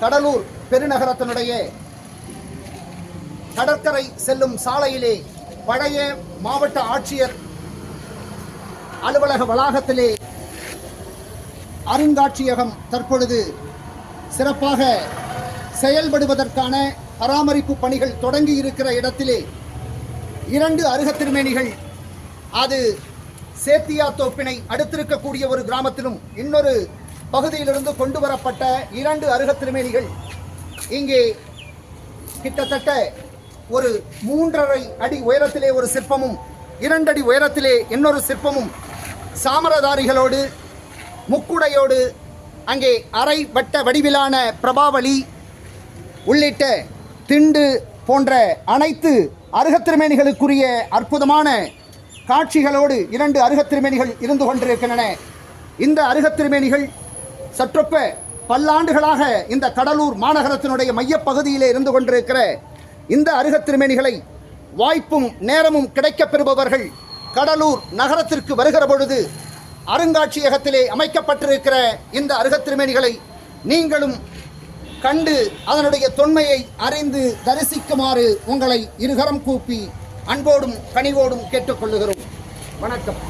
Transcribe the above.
கடலூர் பெருநகரத்தினுடைய கடற்கரை செல்லும் சாலையிலே பழைய மாவட்ட ஆட்சியர் அலுவலக வளாகத்திலே அருங்காட்சியகம் தற்பொழுது சிறப்பாக செயல்படுவதற்கான பராமரிப்பு பணிகள் தொடங்கி இருக்கிற இடத்திலே இரண்டு அருகத்திருமேனிகள் அது சேத்தியா தோப்பினை அடுத்திருக்கக்கூடிய ஒரு கிராமத்திலும் இன்னொரு பகுதியிலிருந்து கொண்டு வரப்பட்ட இரண்டு அருக திருமேனிகள் இங்கே கிட்டத்தட்ட ஒரு மூன்றரை அடி உயரத்திலே ஒரு சிற்பமும் இரண்டடி உயரத்திலே இன்னொரு சிற்பமும் சாமரதாரிகளோடு முக்குடையோடு அங்கே அரை வட்ட வடிவிலான பிரபாவளி உள்ளிட்ட திண்டு போன்ற அனைத்து அருகத்திருமேனிகளுக்குரிய அற்புதமான காட்சிகளோடு இரண்டு அருகத்திருமேனிகள் இருந்து கொண்டிருக்கின்றன. இந்த அருகத்திருமேனிகள் சற்றொப்ப பல்லாண்டுகளாக இந்த கடலூர் மாநகரத்தினுடைய மையப்பகுதியிலே இருந்து கொண்டிருக்கிற இந்த அருகத்திருமேனிகளை வாய்ப்பும் நேரமும் கிடைக்கப் பெறுபவர்கள் கடலூர் நகரத்திற்கு வருகிற பொழுது அருங்காட்சியகத்திலே அமைக்கப்பட்டிருக்கிற இந்த அருகத்திருமேனிகளை நீங்களும் கண்டு அதனுடைய தொன்மையை அறிந்து தரிசிக்குமாறு உங்களை இருகரம் கூப்பி அன்போடும் கனிவோடும் கேட்டுக்கொள்ளுகிறோம். வணக்கம்.